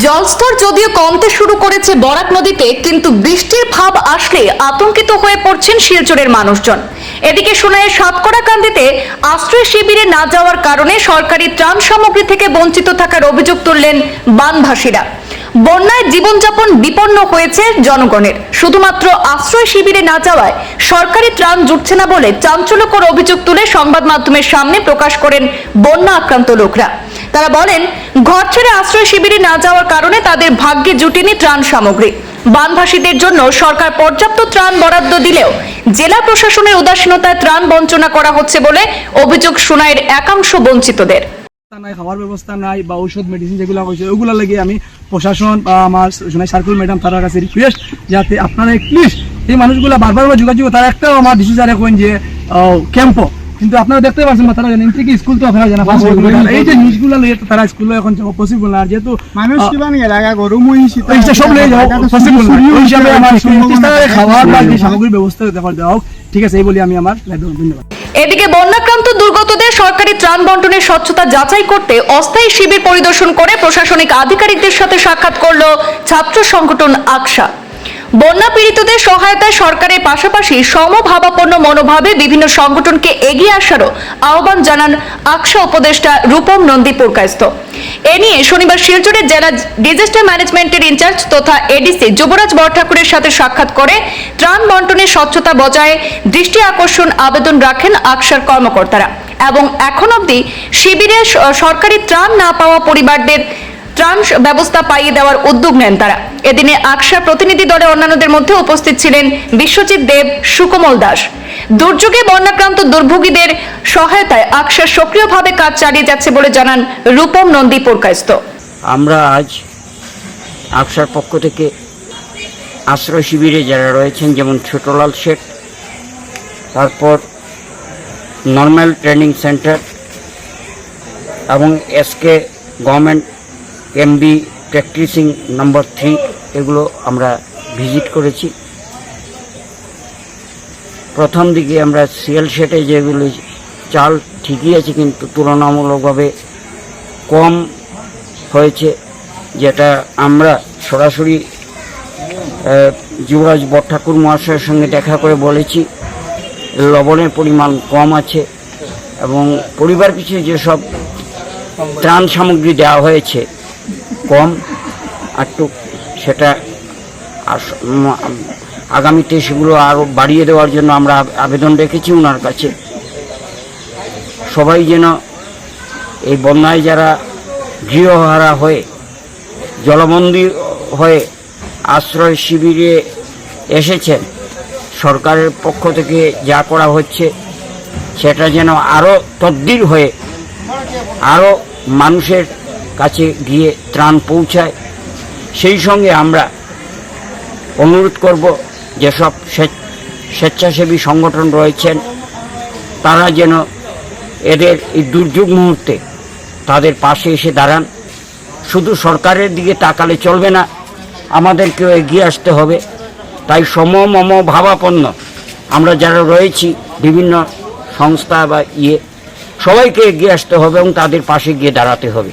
জলস্তর যদিও কমতে শুরু করেছে বরাক নদীতে, কিন্তু বৃষ্টির ভাব আসলে আতঙ্কিত হয়ে পড়ছেন শিলচরের মানুষজন। এদিকে সোনাইয়ের সাতকড়াকান্দিতে আশ্রয় শিবিরে না যাওয়ার কারণে সরকারি ত্রাণ সামগ্রী থেকে বঞ্চিত থাকার অভিযোগ তুললেন বানভাসীরা। বন্যায় জীবনযাপন বিপন্ন হয়েছে জনগণের। শুধুমাত্র আশ্রয় শিবিরে না যাওয়ায় সরকারি ত্রাণ জুটছে না বলে চাঞ্চল্যকর অভিযোগ তুলে সংবাদ মাধ্যমের সামনে প্রকাশ করেন বন্যা আক্রান্ত লোকরা। তারা বলেন, ঘর ছেড়ে আশ্রয় শিবিরে না যাওয়ার কারণে তাদের ভাগ্যে জুটেনি ত্রাণ সামগ্রী। বানভাসীদের জন্য সরকার পর্যাপ্ত ত্রাণ বরাদ্দ দিলেও জেলা প্রশাসনের উদাসীনতায় ত্রাণ বঞ্চনা করা হচ্ছে বলে অভিযোগ শোনায়ের একাংশ বঞ্চিতদের। নাই, খাওয়ার ব্যবস্থা নাই বা ঔষধ মেডিসিন যেগুলো হয়েছে, ওগুলো লাগে আমি প্রশাসন বা আমার সোনাই সার্কুল ম্যাডাম তার কাছে রিকোয়েস্ট যাতে আপনারা প্লিজ এই মানুষগুলো বারবার যোগাযোগ, তারা একটাও আমার ডিসি স্যার এখন যে ক্যাম্প কিন্তু আপনারা দেখতে পাচ্ছেন বা তারা জানেন থেকে স্কুল তো আপনারা জানা এই যে নিউজগুলো লইয়ে তো তারা স্কুলে এখন যাওয়া পসিবল না। যেহেতু মানুষ আহ, কিমান লাগা গরু মহিষী এইটা সব লয়ে যাও পসিবল না। ওই হিসাবে আমার তারা খাওয়ার বা যে সামগ্রীর ব্যবস্থা দেওয়া হোক ঠিক আছে এই বলি আমি আমার ধন্যবাদ। এদিকে বন্যাক্রান্ত দুর্গতদের সরকারি ত্রাণ বন্টনের স্বচ্ছতা যাচাই করতে অস্থায়ী শিবির পরিদর্শন করে প্রশাসনিক আধিকারিকদের সাথে সাক্ষাৎ করল ছাত্র সংগঠন আকশা বন্যা পীড়িতদের সহায়তায় সরকারের পাশাপাশি সমভাবাপন্ন মনোভাবে বিভিন্ন সংগঠনকে এগিয়ে আসারও আহ্বান জানান আকশা উপদেষ্টা রূপম নন্দী পুরকায়স্থ এ নিয়ে শনিবার শিলচরের জেলা ডিজাস্টার ম্যানেজমেন্টের ইনচার্জ তথা এডিসি যুবরাজ বরঠাকুরের সাথে সাক্ষাৎ করে ত্রাণ বন্টনের স্বচ্ছতা বজায় দৃষ্টি আকর্ষণ আবেদন রাখেন আকশার কর্মকর্তারা এবং এখন অবধি শিবিরে সরকারি ত্রাণ না পাওয়া পরিবারদের ত্রাণ ব্যবস্থা পাইয়ে দেওয়ার উদ্যোগ নেন তারা। এদিনে আকশার প্রতিনিধি দলের অন্যান্যদের মধ্যে উপস্থিত ছিলেন বিশ্বজিৎ দেব, সুকমল দাস। দুর্যোগে বন্যাক্রান্ত দুর্ভোগীদের সহায়তায় আকশা সক্রিয়ভাবে কাজ চালিয়ে যাচ্ছে বলে জানান রূপম নন্দী পুরকায়স্থ। আমরা আজ আকসার পক্ষ থেকে আশ্রয় শিবিরে যারা রয়েছেন, যেমন ছোটলাল শেঠ, তারপর নর্মাল ট্রেনিং সেন্টার এবং SK government MB practising number three এগুলো আমরা ভিজিট করেছি। প্রথম দিকে আমরা সিএল সেটে যেগুলি চাল ঠিকই আছে, কিন্তু তুলনামূলকভাবে কম হয়েছে, যেটা আমরা সরাসরি যুবরাজ বটঠাকুর মহাশয়ের সঙ্গে দেখা করে বলেছি, লবণের পরিমাণ কম আছে এবং পরিবার পিছু যেসব ত্রাণ সামগ্রী দেওয়া হয়েছে কম, একটু সেটা আগামীতে সেগুলো আরও বাড়িয়ে দেওয়ার জন্য আমরা আবেদন রেখেছি ওনার কাছে। সবাই যেন এই বন্যায় যারা গৃহহারা হয়ে, জলবন্দী হয়ে আশ্রয় শিবিরে এসেছেন, সরকারের পক্ষ থেকে যা করা হচ্ছে, সেটা যেন আরও তদ্বির হয়ে আরও মানুষের কাছে গিয়ে ত্রাণ পৌঁছায়। সেই সঙ্গে আমরা অনুরোধ করব যেসব স্বেচ্ছাসেবী সংগঠন রয়েছেন, তারা যেন এদের এই দুর্যোগ মুহূর্তে তাদের পাশে এসে দাঁড়ান। শুধু সরকারের দিকে তাকালে চলবে না, আমাদেরকেও এগিয়ে আসতে হবে। তাই সম মম ভাবাপন্ন আমরা যারা রয়েছি, বিভিন্ন সংস্থা বা ইয়ে সবাইকে এগিয়ে আসতে হবে এবং তাদের পাশে গিয়ে দাঁড়াতে হবে।